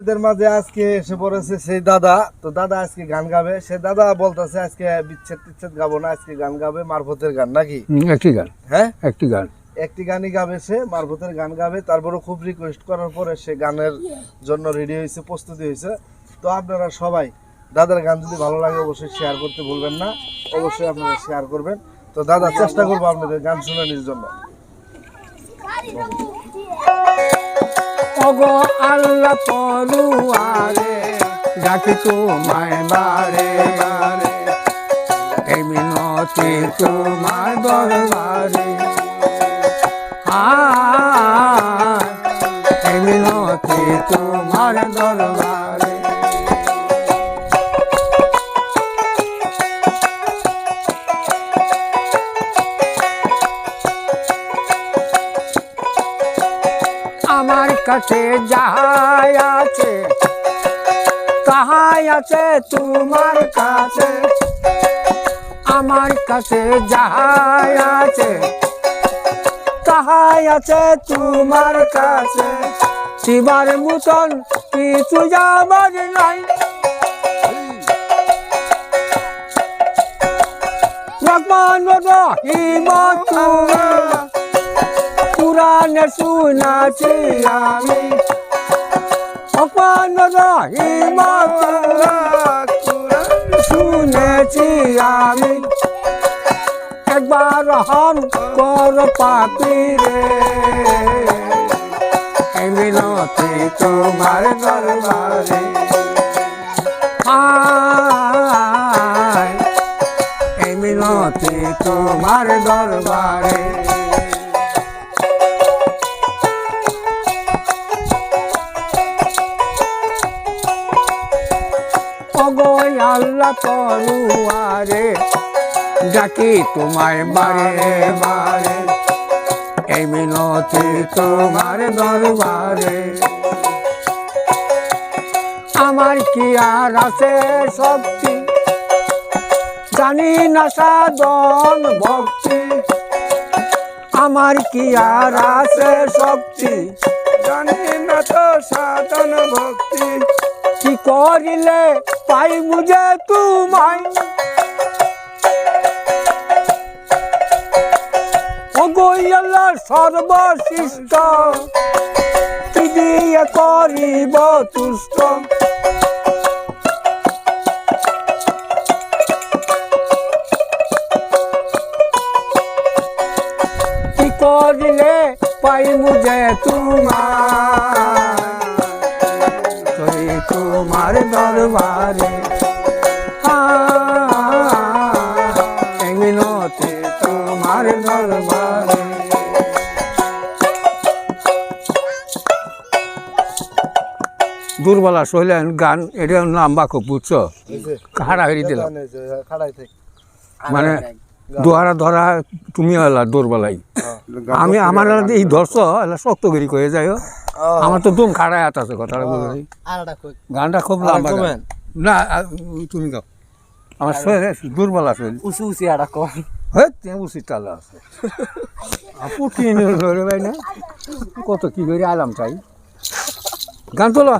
এদের মাঝে আজকে এসে পড়েছে সেই দাদা। তো দাদা আজকে গান গাবে। সে দাদা বলতেছে আজকে বিচ্ছেদ টিচ্ছেদ গাবো না আজকে গান গাবে মারফতের গান নাকি? একটি গান। হ্যাঁ? একটি গান। একটি গানই গাবে সে মারফতের গান গাবে। তারপরে খুব রিকোয়েস্ট করার পরে সে গানের জন্য রেডি হয়েছে প্রস্তুতি হয়েছে। তো আপনারা সবাই দাদার গান যদি ভালো লাগে অবশ্যই শেয়ার করতে ভুলবেন না। অবশ্যই আপনারা শেয়ার করবেন। তো দাদা চেষ্টা করব আপনাদের গান শোনানোর জন্য। ওগো আল্লাহ পড়ুয়ারে ডাকি তোমায় বারে বারে। এই মিনতি তোমার দরবারে। আয়, এই মিনতি তোমার দরবারে। আমার কাছে যাহাই আছে, তাহাই আছে তোমার কাছে। আমার কাছে যাহাই আছে, তাহাই আছে তোমার কাছে। শিবার মতন কিছু যাবার নাই। ভগবান রহিমত পুরাণে শুনাছি আমি। অপান রহিমত শুনেছি আমি। একবার হাম কর পাপি রে। মিনতি তোমার দরবারে। মিনতি তোমার দরবারে। আল্লাহ পড়ুয়ারে ডাকি তোমায় বারে বারে। এই মিনতি তোমার দরবারে। আমার কি আর আছে শক্তি? জানি না সাধন ভক্তি। আমার কি আর আছে শক্তি? জানি না তো সাধন ভক্তি। করিলে পাই মুঝে তোমায়। অগৈয়ালা সর্বশিষ্ট দিয়ে করিব তুষ্ট? করিলে পাই মুঝে তোমার তোমার দরবারে। মিনতি তোমার দরবারে। দুর্বলা শৈলেন গান এটা নাম বাকো বুঝছ? হারা হয়ে দিলাম থেকে মানে দোহারা ধরা তুমি হলা দুর্বলাই। আমি আমার এই ধরছ শক্ত করি কয়ে যাই। আমার তো দুম খাড়ায় হাত আছে কথাটা বলে গানটা খুব লম্বা না তুমি গাও। আমার শরীরে দুর্বল আছে। উঁচু উসি আড়া কম হ্যাঁ উচিত তালা আছে। ভাই না? কত কি করে আলাম চাই গান তোলো।